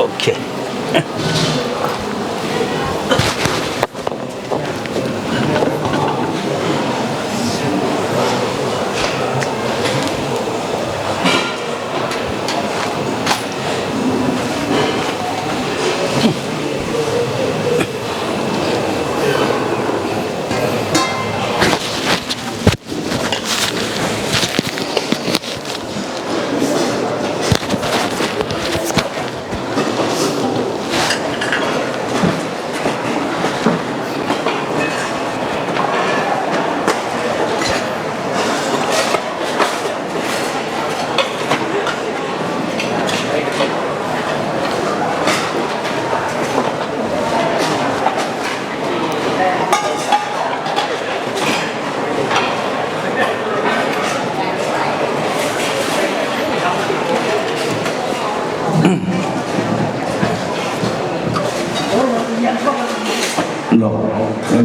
โ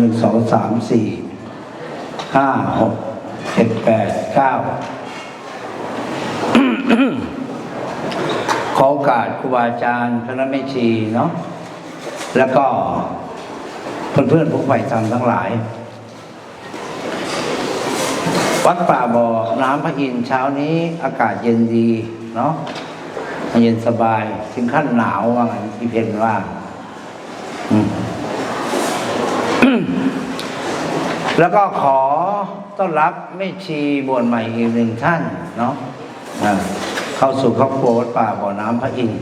นึ่งสองสามสี่ห้าหกเจ็ดแปดเก้าขอโอกาสครูบาอาจารย์คณะแม่ชีเนาะแล้วก็เพื่อนๆผู้ใฝ่ธรรมทั้งหลาย วัดป่าบ่อน้ำพระอินทร์เช้านี้อากาศเย็นดีเนาะเย็นสบาย ถึงขั้นหนาวว่างั้นพี่เพนว่า แล้วก็ขอต้อนรับแม่ชีบวชใหม่อีกหนึ่งท่านเนาะเข้าสู่ครอบครัววัดป่าบ่อน้ำพระอินทร์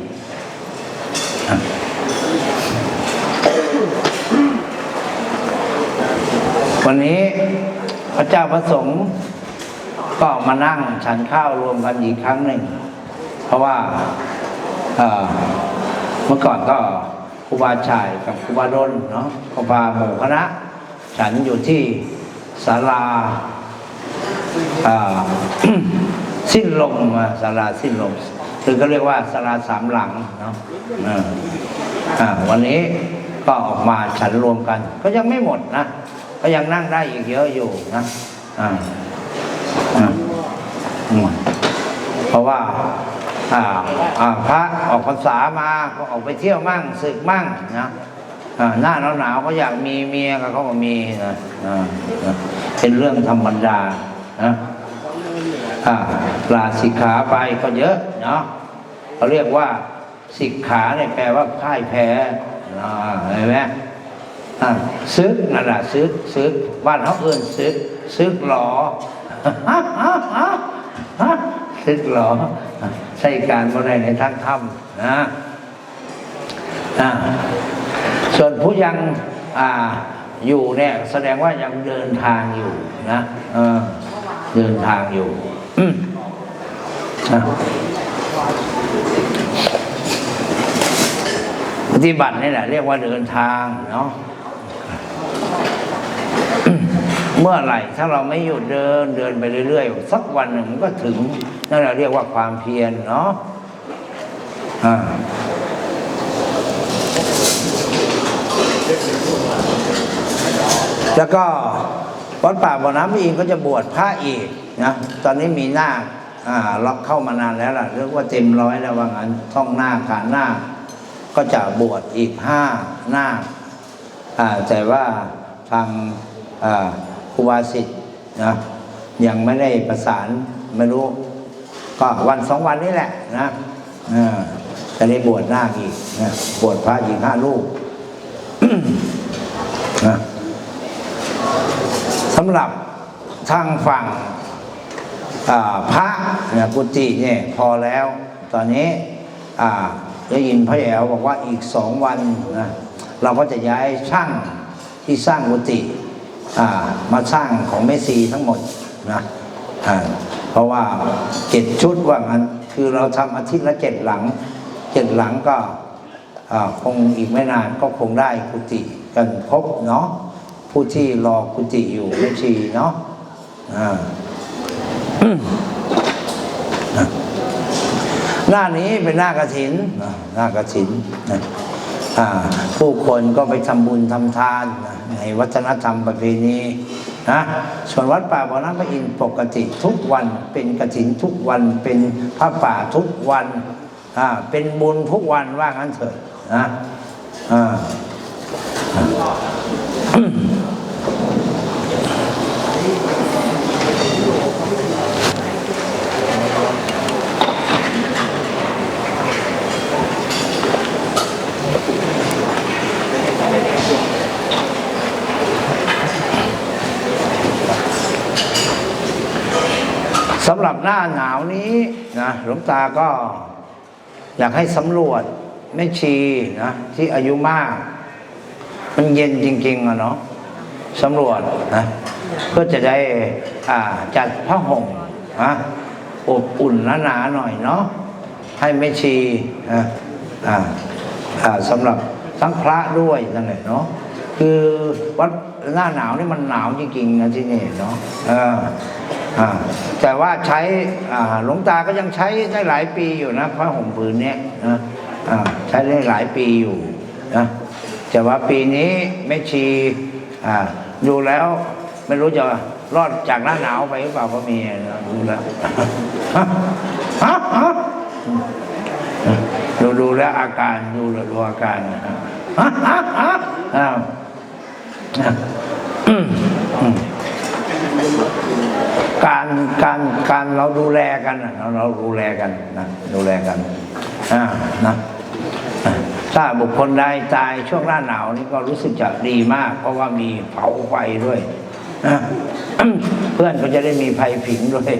วันนี้พระเจ้าพระสงฆ์ก็มานั่งฉันข้าวรวมกันอีกครั้งหนึ่ง เพราะว่าเมื่อก่อนก็ครูบาชายกับครูบาดลเนาะก็พาหมู่คณะ ฉันอยู่ที่ศาลาสิ้นลมอะศาลาสิ้นลมหรือก็เรียกว่าศาลาสามหลังเนาะวันนี้ก็ออกมาฉันรวมกัน ก็ยังไม่หมดนะ ก็ยังนั่งได้อีกเยอะอยู่นะเพราะว่าพระออกพรรษามาก็ออกไปเที่ยวมั่งศึกมั่งนะ หน้าหนาวๆก็อยากมีเมียก็เขาก็มีนะอ่านะเป็นเรื่องธรรมดานะอ่าลาสิกขาไปก็เยอะเนาะเขาเรียกว่าสิกขาเนี่ยแปลว่าพ่ายแพ้เห็นไหมซึกนั่นแหละซึกซึกบ้านเขาเอื่นซึกซึกหลอซึกหลอใช่การบ่ได้ในทางธรรมนะอ่า ส่วนผู้ยังอ่าอยู่เนี่ยแสดงว่ายังเดินทางอยู่นะเออเดินทางอยู่อืมอะปฏิบัตินี่แหละเรียกว่าเดินทางเนาะเมื่อไหร่ถ้าเราไม่หยุดเดินเดินไปเรื่อยๆ สักวันหนึ่งมันก็ถึงนั่นเราเรียกว่าความเพียรเนาะอ่า แล้วก็วัดป่าบ่อน้ำอินทร์ก็จะบวชพระอีกนะตอนนี้มีหน้าอ่าล็อกเข้ามานานแล้วล่ะเรียกว่าเต็มร้อยแล้วว่างั้นท่องหน้าขานหน้า ก็จะบวชอีกห้าหน้าอ่าแต่ว่าทางอ่าครูบาสิทธิ์นะยังไม่ได้ประสานไม่รู้ ก็วันสองวันนี้แหละนะอ่าจะได้บวชหน้าอีกนะบวชพระอีกห้าลูก นะสำหรับทางฝั่งพระเนี่ยกุฏิเนี่ยพอแล้ว ตอนนี้ได้ยินพระแอ๋วบอกว่าอีกสองวันนะเราก็จะย้ายช่างที่สร้างกุฏิมาสร้างของเมสซีทั้งหมดนะเพราะว่าเจ็ดชุดว่างั้นคือเราทำอาทิตย์ละเจ็ดหลังเจ็ดหลังก็คงอีกไม่นานก็คงได้กุฏิกันครบเนาะ ผู้ที่รอกุฏิอยู่ไม่ชีเนาะหน้านี้เป็นหน้ากระถินอ่าหน้ากระถินนผู้คนก็ไปทำบุญทำทานในวัฒนธรรมประเพณีนะส่วนวัดป่าบ่อน้ำพระอินทร์ปกติทุกวันเป็นกระถินทุกวันเป็นพระป่าทุกวันเป็นบุญทุกวันว่างั้นเถอะนะอ่า สำหรับหน้าหนาวนี้นะ หลวงตาก็ อยากให้สำรวจแม่ชีนะที่อายุมาก มันเย็นจริง ๆอะเนาะสำรวจนะเพื่อจะได้อ่าจัดผ้าห่มนะอบอุ่นหนาๆหน่อยเนาะให้แม่ชีนะอ่าอ่าสำหรับทั้งพระด้วยนั่นแหละเนาะคือวัดหน้าหนาวนี่มันหนาวจริงๆนะที่นี่เนาะอ่า แต่ว่าใช้หลวงตาก็ยังใช้ได้หลายปีอยู่นะผ้าห่มผืนเนี้ยนะใช้ได้หลายปีอยู่นะแต่ว่าปีนี้แม่ชีอ่าดูแล้วไม่รู้จะรอดจากหน้าหนาวไปหรือเปล่าก็มีนะดูแล้วดูดูแล้วอาการดูแล้วดูอาการอ้าวอะอืมอืม การการการเราดูแลกันเราเราดูแลกันนะดูแลกันอ่านะถ้าบุคคลใดตายช่วงหน้าหนาวนี่ก็รู้สึกจะดีมาก เพราะว่ามีเผาไฟด้วยเพื่อนก็จะได้มีภัยผิงด้วย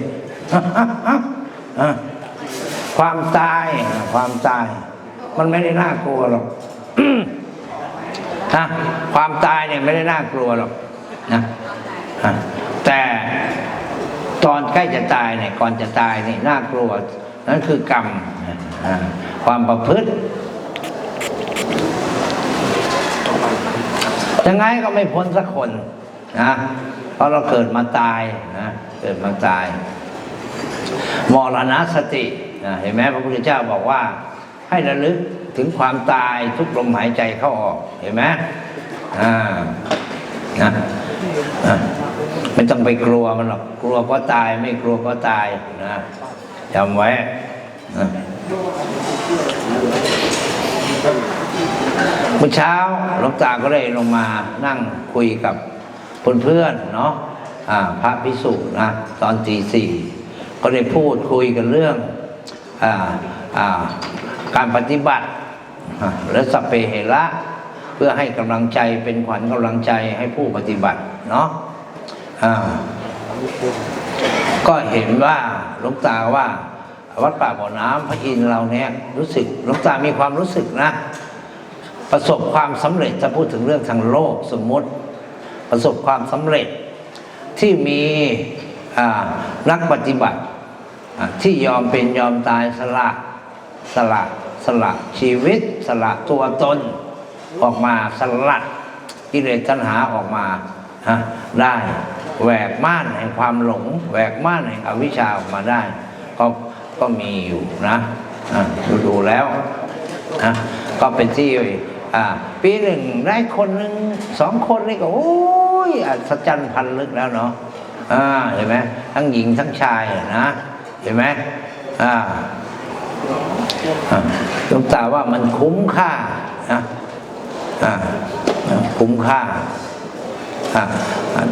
ความตายความตาย มันไม่ได้น่ากลัวหรอกนะความตายเนี่ยไม่ได้น่ากลัวหรอกนะ แต่ตอนใกล้จะตายเนี่ยก่อนจะตายเนี่ยน่ากลัว นั่นคือกรรมความประพฤติยังไงก็ไม่พ้นสักคนนะเพราะเราเกิดมาตายนะเกิดมาตายมรณสตินะเห็นไหมพระพุทธเจ้าบอกว่า ให้ระลึกถึงความตายทุกลมหายใจเข้าออก เห็นไหมอ่า นะอะไม่ต้องไปกลัวมันหรอกกลัวก็ตายไม่กลัวก็ตายนะจำไว้เมื่อเช้าหลวงตาก็เลยลงมานั่งคุยกับเพื่อนๆเนาะพระพิสุนะตอนตีสี่ก็ได้พูดคุยกันเรื่องออการปฏิบัติและสัพเพเหระ เพื่อให้กำลังใจเป็นขวัญกำลังใจให้ผู้ปฏิบัติเนาะอ่าก็เห็นว่าลวงตาว่า วัดป่าบ่อน้ำพระอินทร์เราเนี่ยรู้สึกลวงตามีความรู้สึกนะ ประสบความสำเร็จจะพูดถึงเรื่องทางโลกสมมติ ประสบความสำเร็จที่มีนักปฏิบัติที่ยอมเป็นยอมตายสละสละสละชีวิตสละตัวตน ออกมาสลัดกิเลสตัณหาออกมาฮะได้แหวกม่านแห่งความหลงแหวกม่านแห่งอวิชชาออกมาได้ ก็ก็มีอยู่นะดูดูแล้วนะก็เป็นที่อ่าปีหนึ่งได้คนหนึ่งสองคนนี่ก็โอ้ยอัศจรรย์พันลึกแล้วเนาะเห็นไหมทั้งหญิงทั้งชายนะเห็นไหมอ่าอ่าหลวงตาว่ามันคุ้มค่านะ คุ้มค่า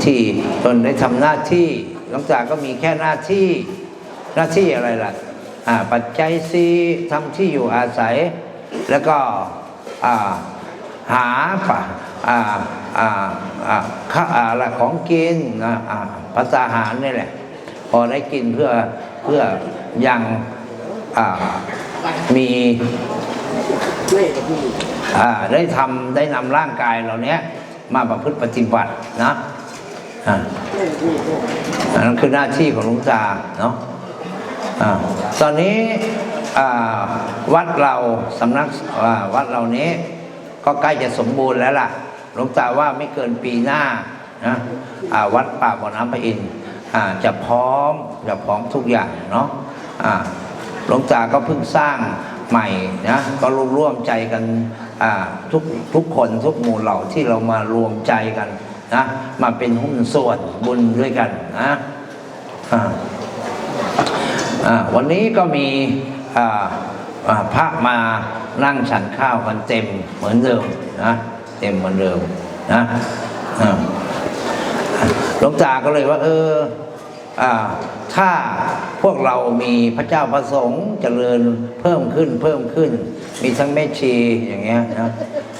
ที่ตนได้ทำหน้าที่หลังจากก็มีแค่หน้าที่หน้าที่อะไรล่ะปัจจัยสีทำที่อยู่อาศัย แล้วก็หาป่าอ่าอ่าข้าอะไรของกินนะอ่าภาษาหารนี่แหละ พอได้กินเพื่อเพื่อยังอ่ามี ได้ทำได้นำร่างกายเหล่านี้มาประพฤติปฏิบัตินะอ่าอันนั้นคือหน้าที่ของหลวงตาเนาะอ่าตอนนี้วัดเราสำนักวัดเรานี้ ก็ใกล้จะสมบูรณ์แล้วล่ะหลวงตาว่าไม่เกินปีหน้านะวัดป่าบ่อน้ำพระอินทร์จะพร้อมจะพร้อมทุกอย่างเนาะหลวงตาก็เพิ่งสร้าง ใหม่นะก็รวมร่วมใจกันทุกทุกคนทุกหมู่เหล่าที่เรามารวมใจกันนะมาเป็นหุ้นส่วนบุญด้วยกันนะวันนี้ก็มีพระมานั่งฉันข้าวกันเต็มเหมือนเดิมนะเต็มเหมือนเดิมนะหลวงตาก็เลยว่า เออ ถ้าพวกเรามีพระเจ้าประสงค์เจริญเพิ่มขึ้นเพิ่มขึ้น มีทั้งแม่ชีอย่างเงี้ยนะ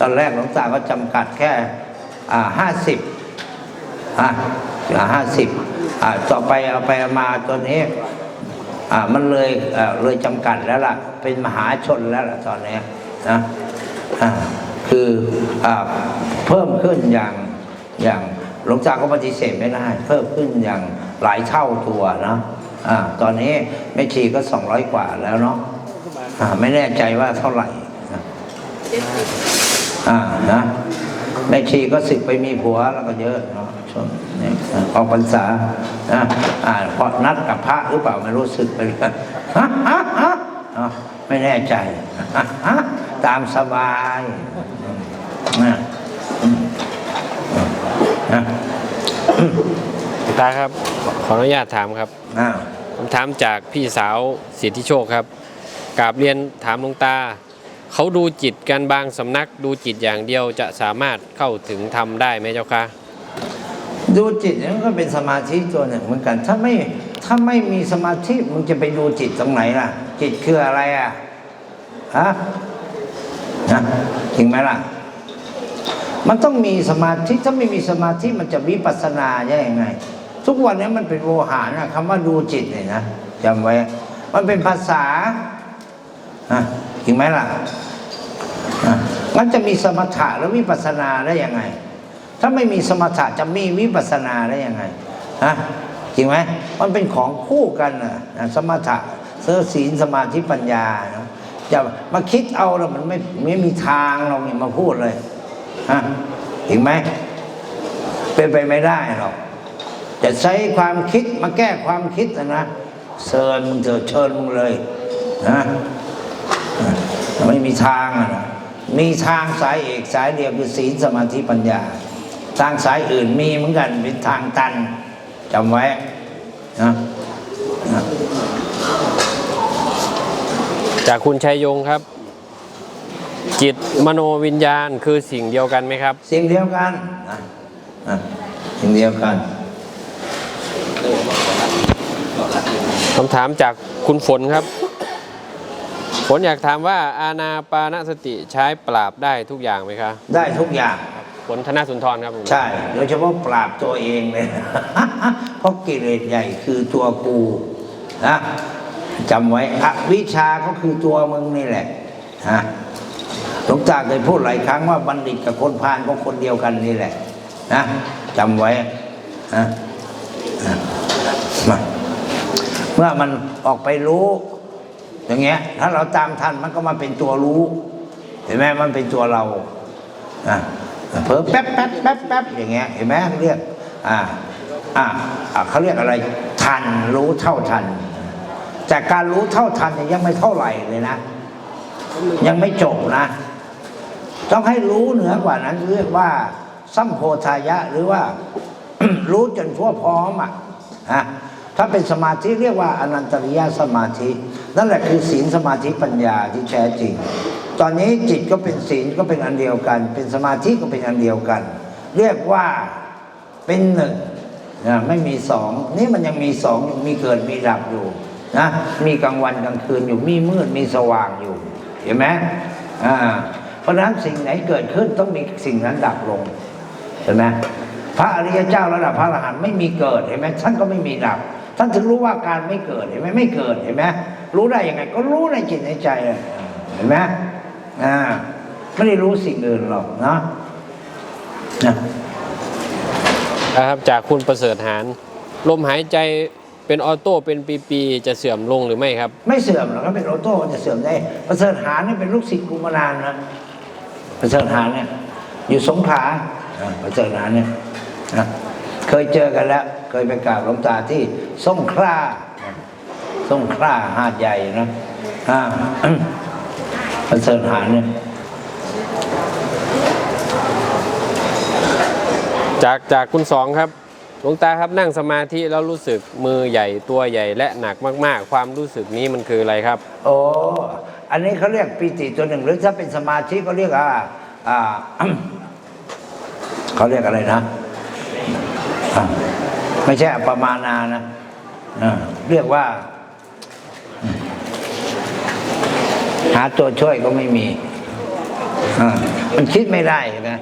ตอนแรกหลวงตาก็จำกัดแค่ห้าสิบอะห้าสิบอะต่อไปเอาไปเอามาตัวนี้อะมันเลยเอ่อเลยจำกัดแล้วล่ะ เป็นมหาชนแล้วล่ะตอนนี้นะอะคืออะเพิ่มขึ้นอย่างอย่างหลวงจาก็ปฏิเสธไม่ได้ เพิ่มขึ้นอย่าง หลายเท่าตัวนะอะตอนนี้แม่ชีก็สองร้อยกว่าแล้วเนาะอะไม่แน่ใจว่าเท่าไหร่นะอ่านะแม่ชีก็สึกไปมีผัวแล้วก็เยอะเนาะช่วงนี้ออกพรรษานะอ่าพอนัดกับพระหรือเปล่าไม่รู้สึกไปเลยฮะฮะฮะไม่แน่ใจตามสบายนะนะ ตาครับ ขออนุญาตถามครับอ่าผมถามจากพี่สาวสิทธิโชคครับกราบเรียนถามหลวงตา เขาดูจิตกันบางสำนักดูจิตอย่างเดียวจะสามารถเข้าถึงธรรมได้ไหมเจ้าคะดูจิตเนี่ยมันก็เป็นสมาธิตัวหนึ่งเหมือนกัน ถ้าไม่ถ้าไม่มีสมาธิมึงจะไปดูจิตตรงไหนล่ะ จิตคืออะไรอะฮะนะจริงไหมล่ะ มันต้องมีสมาธิถ้าไม่มีสมาธิมันจะวิปัสสนาได้ยังไง ทุกวันนี้มันเป็นโวหารนะคำว่าดูจิตเนี่ยนะจำไว้ มันเป็นภาษาฮะจริงไหมล่ะฮะงั้นจะมีสมถะแล้ววิปัสนาได้ยังไง ถ้าไม่มีสมถะจะมีวิปัสนาได้ยังไงฮะจริงไหมมันเป็นของคู่กันนะนะสมถะเสื้อศีลสมาธิปัญญานะอย่ามาคิดเอาแล้วมันไม่ไม่มีทางเราเนี่ยมาพูดเลยฮะจริงไหมเป็นไปไม่ได้หรอก จะใช้ความคิดมาแก้ความคิดนะนะเชิญมึงเถอะเชิญมึงเลยนะไม่มีทางอะนะมีทางสายเอกสายเดียวคือศีลสมาธิปัญญา ทางสายอื่นมีเหมือนกันเป็นทางตันจำไว้นะนะจากคุณชัยยงครับ จิตมโนวิญญาณคือสิ่งเดียวกันไหมครับ สิ่งเดียวกันนะนะสิ่งเดียวกัน คำถามจากคุณฝนครับ ฝนอยากถามว่าอาณาปานสติใช้ปราบได้ทุกอย่างไหมคะได้ทุกอย่างฝนธนสุนทรครับผมใช่ โดยเฉพาะปราบตัวเองเลยเพราะกิเลสใหญ่คือตัวกูนะจำไว้อวิชชาก็คือตัวมึงนี่แหละฮะหลวงตาเคยพูดหลายครั้งว่าบัณฑิตกับคนพาลก็คนเดียวกันนี่แหละนะจำไว้นะนะ มาเมื่อมันออกไปรู้ อย่างเงี้ย ถ้าเราตามทันมันก็มาเป็นตัวรู้ เห็นไหมมันเป็นตัวเราอะเผลอแป๊บแป๊บแป๊บแป๊บอย่างเงี้ย เห็นไหมเรียก อ่า อ่าเขาเรียกอะไร ทันรู้เท่าทัน แต่การรู้เท่าทันยังไม่เท่าไหร่เลยนะ ยังไม่จบนะ ต้องให้รู้เหนือกว่านั้น เรียกว่าสัมโพธายะหรือว่า รู้จนทั่วพร้อมอะอะ ถ้าเป็นสมาธิเรียกว่าอนันตริยสมาธิ นั่นแหละคือศีลสมาธิปัญญาที่แท้จริง ตอนนี้จิตก็เป็นศีลก็เป็นอันเดียวกัน เป็นสมาธิก็เป็นอันเดียวกัน เรียกว่าเป็นหนึ่งนะไม่มีสองนี่มันยังมีสองมีเกิดมีดับอยู่นะมีกลางวันกลางคืนอยู่มีมืดมีสว่างอยู่เห็นไหมอ่าเพราะฉะนั้นสิ่งไหนเกิดขึ้นต้องมีสิ่งนั้นดับลงเห็นไหมพระอริยเจ้าระดับพระอรหันต์ไม่มีเกิดเห็นไหมท่านก็ไม่มีดับ ท่านถึงรู้ว่าการไม่เกิดเห็นไหมไม่เกิดเห็นไหมรู้ได้ยังไง ก็รู้ในจิตในใจอะเห็นไหมอ่าไม่ได้รู้สิ่งอื่นหรอกนะนะนะครับจากคุณประเสริฐหารลมหายใจเป็นออโต้เป็นปีๆจะเสื่อมลงหรือไม่ครับ ไม่เสื่อมหรอกถ้าเป็นโอโต้จะเสื่อมได้ ประเสริฐหานี่เป็นลูกศิษย์กูมานานนะประเสริฐหาเนี่ยอยู่สงขลาอ่าประเสริฐหาเนี่ยนะ เคยเจอกันแล้ว เคยไปกราบหลวงตาที่สงขลาสงขลาหาดใหญ่นะอ่าประเสริฐหาเนี่ยจากจากคุณสองครับหลวงตาครับนั่งสมาธิแล้วรู้สึกมือใหญ่ตัวใหญ่และหนักมาก ๆ ความรู้สึกนี้มันคืออะไรครับ โอ้อันนี้เขาเรียกปีติตัวหนึ่งหรือถ้าเป็นสมาธิก็เรียกอ่าอ่าเขาเรียกอะไรนะอะ ไม่ใช่อัปปมานานะเรียกว่า หาตัวช่วยก็ไม่มีมันคิดไม่ได้นะ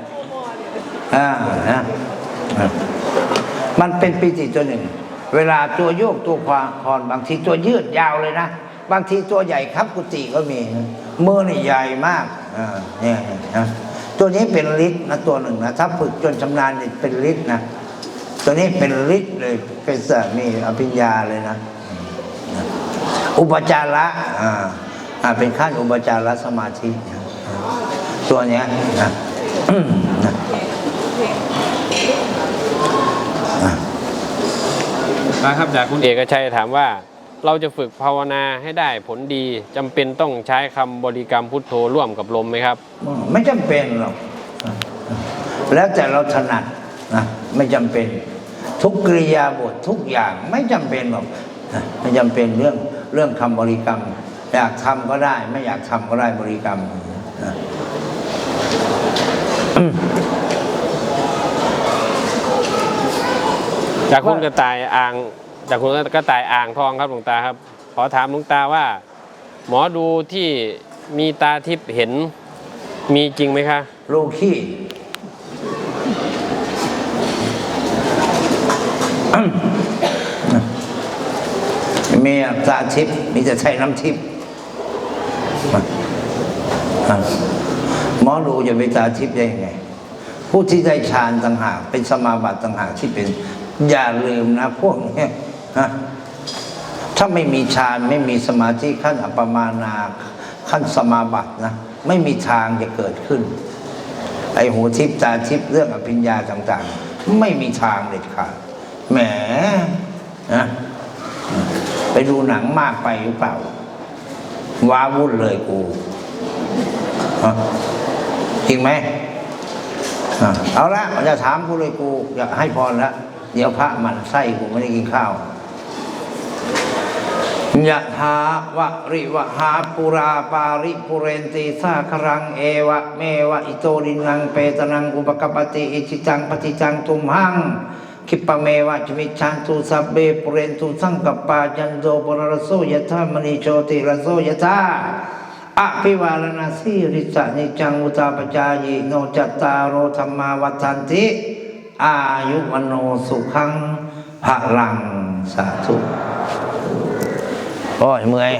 อ่านะอ่ามันเป็นปีติตัวหนึ่ง เวลาตัวโยกตัวควาคอนบางทีตัวยืดยาวเลยนะ บางทีตัวใหญ่ครับกุฏิก็มีมือนี่ใหญ่มากอ่าเนี่ยนะตัวนี้เป็นฤทธิ์นะตัวหนึ่งนะถ้าฝึกจนชำนาญนี่เป็นฤทธิ์นะ ตัวนี้เป็นฤทธิ์เลยเป็นสามีอภิญญาเลยนะ อุปจาระอ่าอ่าเป็นขั้นอุปจารสมาธินะตัวเนี้ยนะอืมนะอะนะครับจากคุณเอกชัยถามว่า เราจะฝึกภาวนาให้ได้ผลดีจำเป็นต้องใช้คำบริกรรมพุทโธร่วมกับลมไหมครับ ไม่จำเป็นหรอกอะแล้วแต่เราถนัดนะ ไม่จำเป็น ทุกกริยาบททุกอย่างไม่จำเป็นหรอกนะไม่จำเป็นเรื่องเรื่องคำบริกรรม อยากทำก็ได้ ไม่อยากทำก็ได้บริกรรมนะจากคุณกระต่ายอ่างจากคุณกระต่ายอ่างทองครับหลวงตาครับ ขอถามหลวงตาว่า หมอดูที่มีตาทิพย์เห็นมีจริงไหมคะโลขี้ มีตาทิพย์มีแต่ใช้น้ำทิพย์อะหมอดูจะไปตาทิพย์ได้ยังไง ผู้ที่ได้ฌานต่างหาก เป็นสมาบัติต่างหากที่เป็น อย่าลืมนะพวกนี้นะถ้าไม่มีฌานไม่มีสมาธิขั้นอัปปมานาขั้นสมาบัตินะไม่มีทางจะเกิดขึ้น ไอ้หูทิพตาทิพเรื่องอภิญญาต่าง ๆ ไม่มีทางเด็ดขาดแหมนะ ดูหนังมากไปหรือเปล่า ว้าวุ่นเลยกูจริงไหมอเอาละจะถามกูเลยกูอยากให้พรละเดี๋ยวพระหมันไส้กูไม่ได้กินข้าวยะถาวะริวหาปุราปาริปุเรนติสาครังเอวะเมวะอิโตรินังเปตนังอุปกปปติอิจิตังปฏิจังตุมหัง คิปะเมวะจมิชันตุสัพเบปุเรนตุสังกปาจันโดปรโสยะธามณีโชติรโสยะธาอภิวาลนาสีริสะนิจังอุตาปจายโนจัตตารโอธรรมาวัฏันติ อายุวโนสุขังพลังสาธุโอ้ยเมื่อย